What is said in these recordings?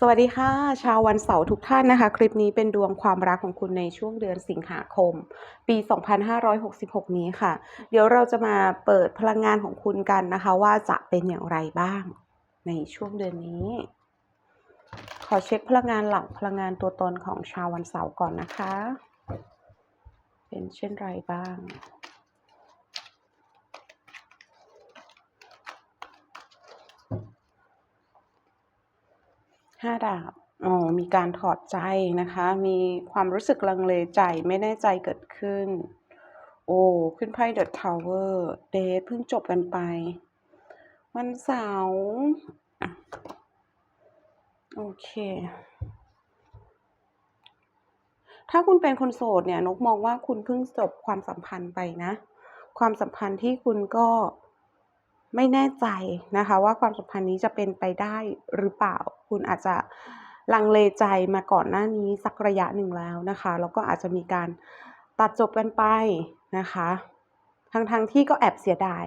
สวัสดีค่ะ ชาววันเสาร์ทุกท่านนะคะ คลิปนี้เป็นดวงความรักของคุณในช่วงเดือนสิงหาคม ปี 2566 นี้ค่ะ เดี๋ยวเราจะมาเปิดพลังงานของคุณกันนะคะ ว่าจะเป็นอย่างไรบ้าง ในช่วงเดือนนี้ ขอเช็คพลังงานหลักพลังงานตัวตนของชาววันเสาร์ก่อนนะคะ เป็นเช่นไรบ้าง ห้าดาบอ๋อมีการถอดใจนะคะ มีความรู้สึกลังเลใจไม่แน่ใจเกิดขึ้น โอ้ขึ้นไพ่เดอะทาวเวอร์เดทเพิ่งจบกันไป วันเสาร์โอเคถ้าคุณเป็นคนโสดเนี่ยนกมองว่าคุณเพิ่งจบความสัมพันธ์ไปนะ ความสัมพันธ์ที่คุณก็ไม่แน่ใจนะคะ ว่าความสัมพันธ์นี้จะเป็นไปได้หรือเปล่า คุณอาจจะลังเลใจมาก่อนหน้านี้สักระยะหนึ่งแล้วนะคะ แล้วก็อาจจะมีการตัดจบกันไปนะคะ ทั้งๆทที่ก็แอบเสียดาย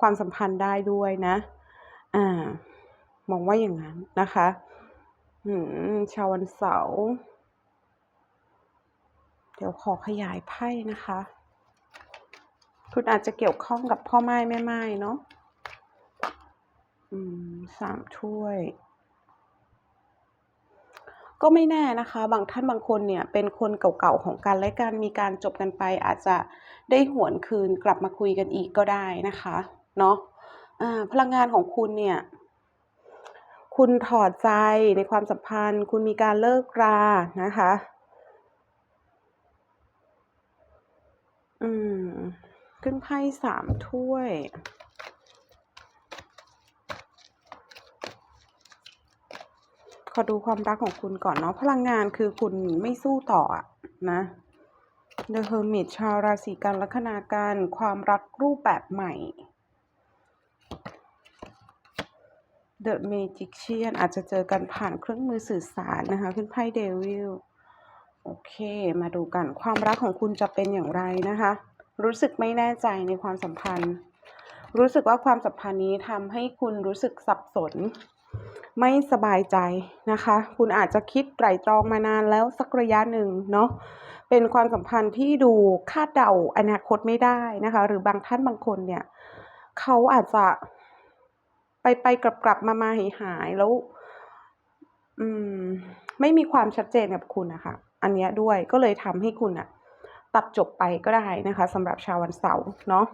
ความสัมพันธ์ได้ด้วยนะ อ่า มองว่าอย่างนั้นนะคะ อืม ชาววันเสาร์เดี๋ยวขอขยายไพ่นะคะ คุณอาจจะเกี่ยวข้องกับพ่อไม้แม่ไม้เนาะ อืม สามถ้วย ก็ไม่แน่นะคะ บางท่านบางคนเนี่ยเป็นคนเก่าๆของกันและกันมีการจบกันไป อาจจะได้หวนคืนกลับมาคุยกันอีกก็ได้นะคะเนาะอ่าพลังงานของคุณเนี่ยคุณถอดใจในความสัมพันธ์ คุณมีการเลิกรานะคะ อืม ขึ้นไพ่สามถ้วย ขอดูความรักของคุณก่อนเนาะพลังงานคือคุณไม่สู้ต่ออะนะ The Hermit ชาวราศีกันลัคนากันความรักรูปแบบใหม่ The Magician อาจจะเจอกันผ่านเครื่องมือสื่อสารนะคะขึ้นไพ่เดวิลโอเค มาดูกันความรักของคุณจะเป็นอย่างไรนะคะ รู้สึกไม่แน่ใจในความสัมพันธ์ รู้สึกว่าความสัมพันธ์นี้ทำให้คุณรู้สึกสับสน ไม่สบายใจนะคะ คุณอาจจะคิดไตร่ตรองมานานแล้วสักระยะหนึ่งเนาะเป็นความสัมพันธ์ที่ดูคาดเดาอนาคตไม่ได้นะคะ หรือบางท่านบางคนเนี่ยเขาอาจจะไปไปกลับกลับมามาหายหายแล้ว อืม ไม่มีความชัดเจนกับคุณนะคะ อันเนี้ยด้วยก็เลยทำให้คุณอะตัดจบไปก็ได้นะคะสำหรับชาววันเสาร์เนาะ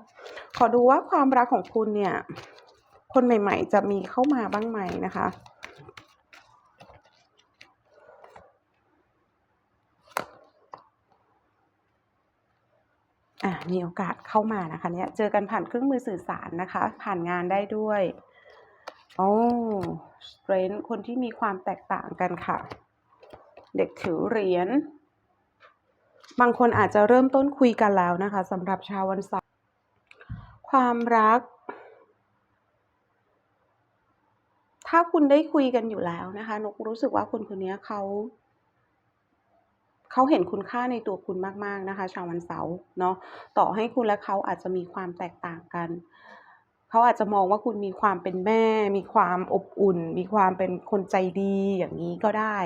ขอดูว่าความรักของคุณเนี่ย คนใหม่ ๆ จะมีเข้ามาบ้างไหมนะคะ มีโอกาสเข้ามานะคะเนี่ยเจอกันผ่านเครื่องมือสื่อสารนะคะ ผ่านงานได้ด้วยโอ้ Strength คนที่มีความแตกต่างกันค่ะ เด็กถือเหรียญบางคนอาจจะเริ่มต้นคุยกันแล้วนะคะสำหรับชาววันเสาร์ความรัก ถ้าคุณได้คุยกันอยู่แล้วนะคะนกรู้สึกว่าคนคนนี้เขา เขาเห็นคุณค่าในตัวคุณมาก ๆ นะคะ ชาววันเสาร์เนาะต่อให้คุณและเขาอาจจะมีความแตกต่างกัน เขาอาจจะมองว่าคุณมีความเป็นแม่ มีความอบอุ่น มีความเป็นคนใจดีอย่างนี้ก็ได้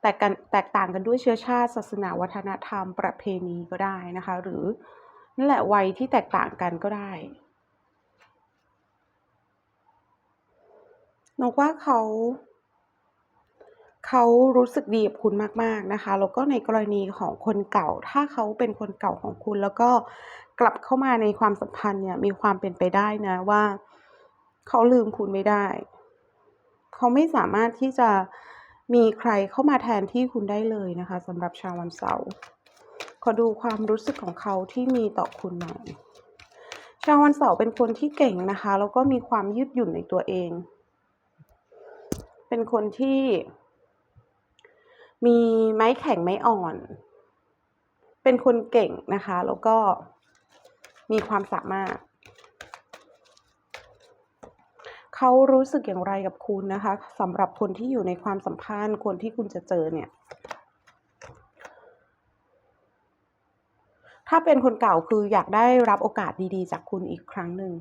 แต่กันแตกต่างกันด้วยเชื้อชาติ ศาสนาวัฒนธรรม ประเพณีก็ได้นะคะ หรือนั่นแหละวัยที่แตกต่างกันก็ได้นกว่าเขา เขารู้สึกดีกับคุณมาก ๆนะคะ แล้วก็ในกรณีของคนเก่า ถ้าเขาเป็นคนเก่าของคุณ แล้วก็กลับเข้ามาในความสัมพันธ์เนี่ย มีความเป็นไปได้นะว่า เขาลืมคุณไม่ได้ เขาไม่สามารถที่จะมีใครเข้ามาแทนที่คุณได้เลยนะคะสำหรับชาววันเสาร์ขอดูความรู้สึกของเขาที่มีต่อคุณหน่อยชาววันเสาร์เป็นคนที่เก่งนะคะ แล้วก็มีความยืดหยุ่นในตัวเอง เป็นคนที่ มีไม้แข็งไม้อ่อน เป็นคนเก่งนะคะ แล้วก็มีความสามารถ เขารู้สึกอย่างไรกับคุณนะคะสำหรับคนที่อยู่ในความสัมพันธ์คนที่คุณจะเจอเนี่ย ถ้าเป็นคนเก่าคืออยากได้รับโอกาสดีๆ จากคุณอีกครั้งหนึ่ง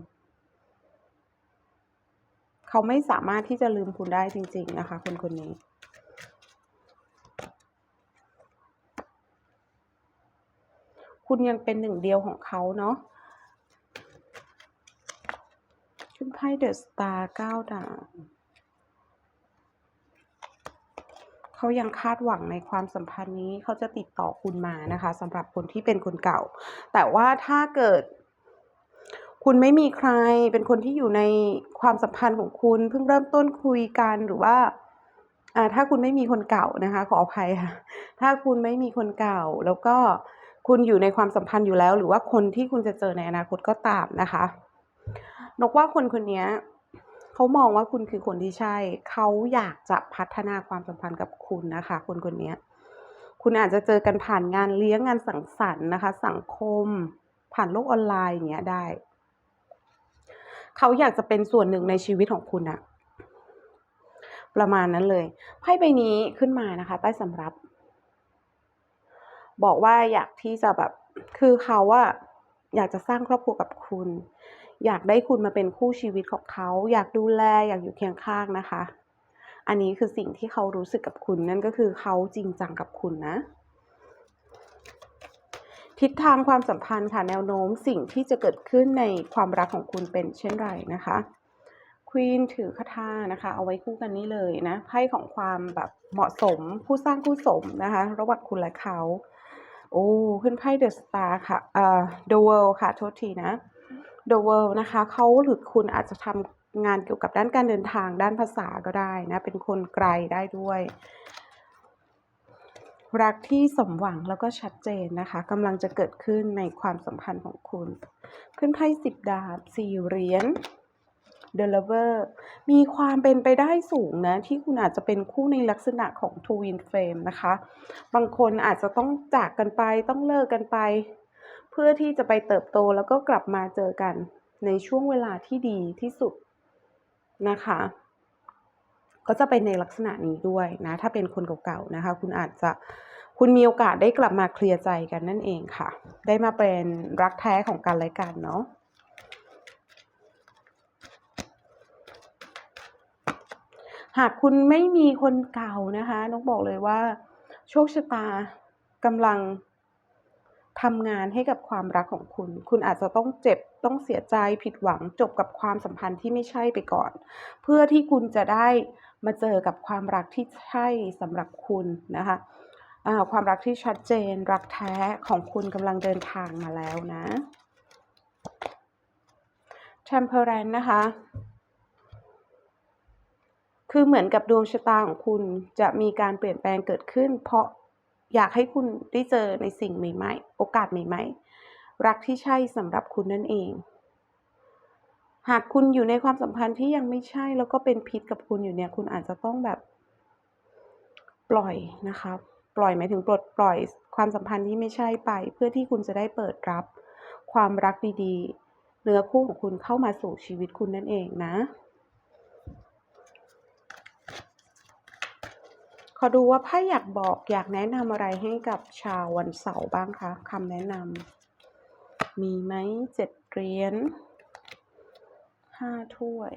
เขเขาไม่สามารถที่จะลืมคุณได้จริง ๆ นะคะ คนคนนี้ คุณยังเป็นหนึ่งเดียวของเขาเนาะขึ้นไพ่เดอะสตาร์เก้าดาบเขายังคาดหวังในความสัมพันธ์นี้เขาจะติดต่อคุณมานะคะสำหรับคนที่เป็นคนเก่า แต่ว่าถ้าเกิด คุณไม่มีใครเป็นคนที่อยู่ในความสัมพันธ์ของคุณเพิ่งเริ่มต้นคุยกันหรือว่าอ่าถ้าคุณไม่มีคนเก่านะคะ ขออภัยค่ะ ถ้าคุณไม่มีคนเก่าแล้วก็ คุณอยู่ในความสัมพันธ์อยู่แล้ว หรือว่าคนที่คุณจะเจอในอนาคตก็ตามนะคะ นกว่าคนคนนี้เขามองว่าคุณคือคนที่ใช่ เขาอยากจะพัฒนาความสัมพันธ์กับคุณนะคะ คนคนนี้คุณอาจจะเจอกันผ่านงานเลี้ยงงานสังสรรค์นะคะ สังคม ผ่านโลกออนไลน์อย่างเงี้ยได้ เขาอยากจะเป็นส่วนหนึ่งในชีวิตของคุณอะประมาณนั้นเลยไพ่ใบนี้ขึ้นมานะคะ ใต้สำรับ บอกว่าอยากที่จะแบบคือเขาอะอยากจะสร้างครอบครัวกับคุณ อยากได้คุณมาเป็นคู่ชีวิตของเขา อยากดูแลอยากอยู่เคียงข้างนะคะ อันนี้คือสิ่งที่เขารู้สึกกับคุณนั่นก็คือเขาจริงจังกับคุณนะ ทิศทางความสัมพันธ์ค่ะแนวโน้มสิ่งที่จะเกิดขึ้นในความรักของคุณเป็นเช่นไรนะคะควีนถือคาถานะคะ เอาไว้คู่กันนี้เลยนะไพ่ของความแบบเหมาะสมผู้สร้างคู่สมนะคะ ระหว่างคุณและเขา โอ้ขึ้นไพ่เดอะสตาร์ค่ะเอ่อ The World ค่ะ โทษทีนะ The World นะคะเขาหรือคุณอาจจะทำงานเกี่ยวกับด้านการเดินทางด้านภาษาก็ได้นะ เป็นคนไกลได้ด้วย รักที่สมหวังแล้วก็ชัดเจนนะคะกำลังจะเกิดขึ้นในความสัมพันธ์ของคุณ ขึ้นไพ่สิบดาบสี่เหรียญ The Lover มีความเป็นไปได้สูงนะ ที่คุณอาจจะเป็นคู่ในลักษณะของ Twin Flame นะคะ บางคนอาจจะต้องจากกันไปต้องเลิกกันไป เพื่อที่จะไปเติบโตแล้วก็กลับมาเจอกันในช่วงเวลาที่ดีที่สุดนะคะ ก็จะเป็นในลักษณะนี้ด้วยนะ ถ้าเป็นคนเก่าๆนะคะ คุณอาจจะคุณมีโอกาสได้กลับมาเคลียร์ใจกันนั่นเองค่ะ ได้มาเป็นรักแท้ของกันและกันเนาะ หากคุณไม่มีคนเก่านะคะนกบอกเลยว่า โชคชะตากำลังทำงานให้กับความรักของคุณ คุณอาจจะต้องเจ็บ ต้องเสียใจ ผิดหวัง จบกับความสัมพันธ์ที่ไม่ใช่ไปก่อน เพื่อที่คุณจะได้มาเจอกับความรักที่ใช่สำหรับคุณนะคะะความรักที่ชัดเจน รักแท้ของคุณกำลังเดินทางมาแล้วนะ Temperance นะคะ คือเหมือนกับดวงชะตาของคุณจะมีการเปลี่ยนแปลงเกิดขึ้น เพราะอยากให้คุณได้เจอในสิ่งใหม่ ๆ โอกาสใหม่ ๆ รักที่ใช่สำหรับคุณนั่นเอง หากคุณอยู่ในความสัมพันธ์ที่ยังไม่ใช่แล้วก็เป็นพิษกับคุณอยู่เนี่ย คุณอาจจะต้องแบบปล่อยนะคะ ปล่อยหมายถึงปลดปล่อยความสัมพันธ์ที่ไม่ใช่ไป เพื่อที่คุณจะได้เปิดรับ ความรักดีๆเนื้อคู่ของคุณเข้ามาสู่ชีวิตคุณนั่นเองนะ ขอดูว่าไพ่อยากบอกอยากแนะนำอะไรให้กับชาววันเสาร์บ้างคะคำแนะนำมีไหมเจ็ดเหรียญห้าถ้วย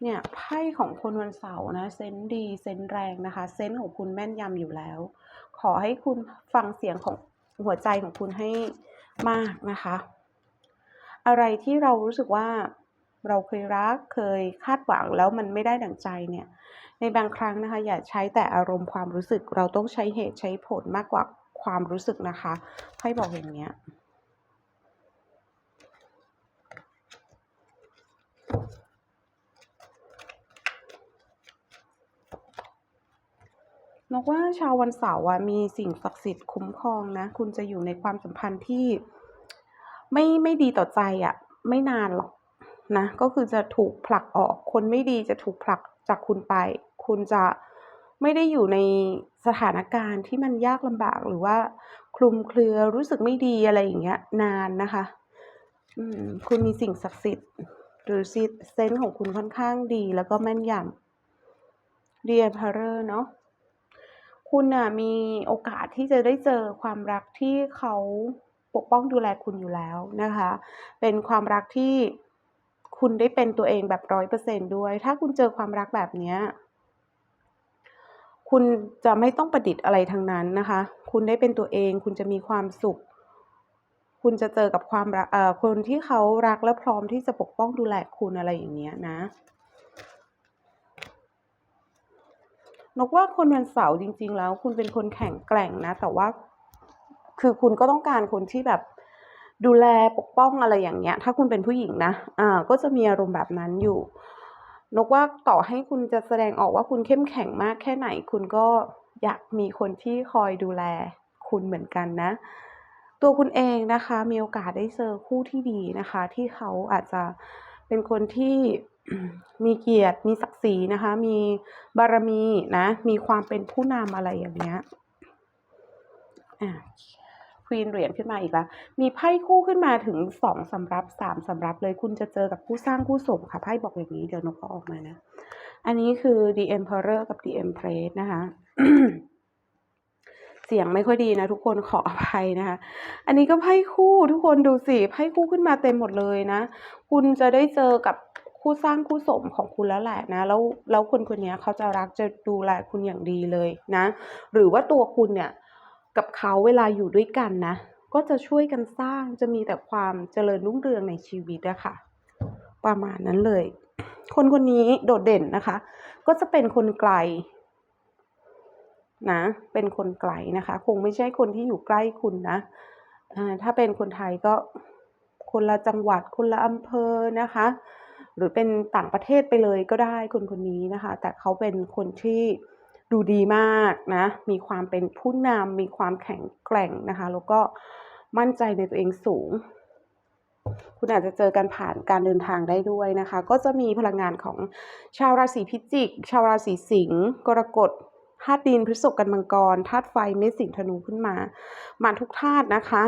เนี่ยไพ่ของคนวันเสาร์นะเซนดีเซนแรงนะคะ เซนของคุณแม่นยำอยู่แล้ว ขอให้คุณฟังเสียงของหัวใจของคุณให้มากนะคะ อะไรที่เรารู้สึกว่าเราเคยรักเคยคาดหวังแล้วมันไม่ได้ดั่งใจเนี่ย ในบางครั้งนะคะ อย่าใช้แต่อารมณ์ความรู้สึก เราต้องใช้เหตุใช้ผลมากกว่าความรู้สึกนะคะไพ่บอกอย่างเนี้ยนกว่าชาววันเสาร์อะมีสิ่งศักดิ์สิทธิ์คุ้มครองนะ คุณจะอยู่ในความสัมพันธ์ที่ไม่ไม่ดีต่อใจอะ ไม่นานหรอกนะ ก็คือจะถูกผลักออก คนไม่ดีจะถูกผลักจากคุณไป คุณจะไม่ได้อยู่ในสถานการณ์ที่มันยากลำบากหรือว่าคลุมเครือรู้สึกไม่ดีอะไรอย่างเงี้ยนานนะคะคุณมีสิ่งศักดิ์สิทธิ์ หรือซิเซนส์ของคุณค่อนข้างดีแล้วก็แม่นยำเดียพาร์เรอร์เนาะคุณน่ะมีโอกาสที่จะได้เจอความรักที่เขาปกป้องดูแลคุณอยู่แล้วนะคะ เป็นความรักที่คคุณได้เป็นตัวเองแบบร้อยเปอร์เซนด้วย ถ้าคุณเจอความรักแบบเนี้ย คุณจะไม่ต้องประดิษฐ์อะไรทั้งนั้นนะคะ คุณได้เป็นตัวเอง คุณจะมีความสุข คุณจะเจอกับความรักคนที่เขารักและพร้อมที่จะปกป้องดูแลคุณอะไรอย่างเงี้ยนะนกว่าคนวันเสาร์จริง ๆ แล้ว คุณเป็นคนแข็งแกร่งนะ แต่ว่าคือคุณก็ต้องการคนที่แบบดูแลปกป้องอะไรอย่างเงี้ย ถ้าคุณเป็นผู้หญิงนะอ่าก็จะมีอารมณ์แบบนั้นอยู่ นกว่าต่อให้คุณจะแสดงออกว่าคุณเข้มแข็งมากแค่ไหน คุณก็อยากมีคนที่คอยดูแลคุณเหมือนกันนะ ตัวคุณเองนะคะมีโอกาสได้เจอคู่ที่ดีนะคะ ที่เขาอาจจะเป็นคนที่มีเกียรติ มีศักดิ์ศรีนะคะ มีบารมีนะ มีความเป็นผู้นำอะไรอย่างเงี้ยอ่า Queen เหรียญขึ้นมาอีกแล้ว มีไพ่คู่ขึ้นมาถึง2สำรับ3สำรับเลยคุณจะเจอกับคู่สร้างคู่สมค่ะไพ่บอกอย่างนี้เดี๋ยวนกเอาออกมานะ อันนี้คือ The Emperor กับ The Empress นะคะ เสียงไม่ค่อยดีนะทุกคนขออภัยนะคะ อันนี้ก็ไพ่คู่ทุกคนดูสิไพ่คู่ขึ้นมาเต็มหมดเลยนะ คุณจะได้เจอกับคู่สร้างคู่สมของคุณแล้วแหละนะ แล้วแล้วคนคนนี้เขาจะรักจะดูแลคุณอย่างดีเลยนะ หรือว่าตัวคุณเนี่ย กับเขาเวลาอยู่ด้วยกันนะ ก็จะช่วยกันสร้างจะมีแต่ความเจริญรุ่งเรืองในชีวิตอะค่ะ ประมาณนั้นเลย คนคนนี้โดดเด่นนะคะ ก็จะเป็นคนไกลนะ เป็นคนไกลนะคะ คงไม่ใช่คนที่อยู่ใกล้คุณนะถ้าเป็นคนไทยก็คนละจังหวัด คนละอำเภอนะคะ หรือเป็นต่างประเทศไปเลยก็ได้คนคนนี้นะคะ แต่เขาเป็นคนที่ ดูดีมากนะ มีความเป็นผู้นำมีความแข็งแกร่งนะคะ แล้วก็มั่นใจในตัวเองสูง คุณอาจจะเจอกันผ่านการเดินทางได้ด้วยนะคะ ก็จะมีพลังงานของชาวราศีพิจิก ชาวราศีสิงห์กรกฎธาตุดินพฤษภกันมังกรธาตุไฟเมษสิงห์ธนูขึ้นมา มาทุกธาตุนะคะ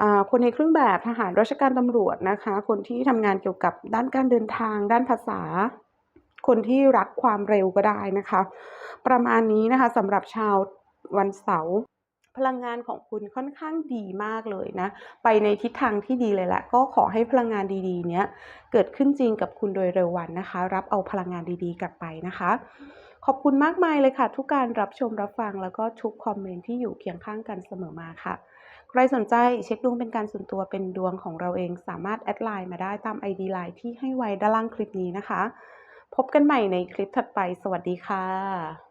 อ่าคนในเครื่องแบบทหารราชการตำรวจนะคะ คนที่ทำงานเกี่ยวกับด้านการเดินทาง ด้านภาษา คนที่รักความเร็วก็ได้นะคะ ประมาณนี้นะคะสำหรับชาววันเสาร์พลังงานของคุณค่อนข้างดีมากเลยนะ ไปในทิศทางที่ดีเลยแหละก็ขอให้พลังงานดีๆ เนี้ยเกิดขึ้นจริงกับคุณโดยเร็ววันนะคะ รับเอาพลังงานดีๆ กลับไปนะคะ ขอบคุณมากมายเลยค่ะ ทุกการรับชมรับฟังแล้วก็ทุกคอมเมนต์ที่อยู่เคียงข้างกันเสมอมาค่ะ ใครสนใจเช็คดวงเป็นการส่วนตัวเป็นดวงของเราเองสามารถแอดไลน์มาได้ตาม ID ไลน์ที่ให้ไว้ด้านล่างคลิปนี้นะคะ พบกันใหม่ในคลิปถัดไป สวัสดีค่ะ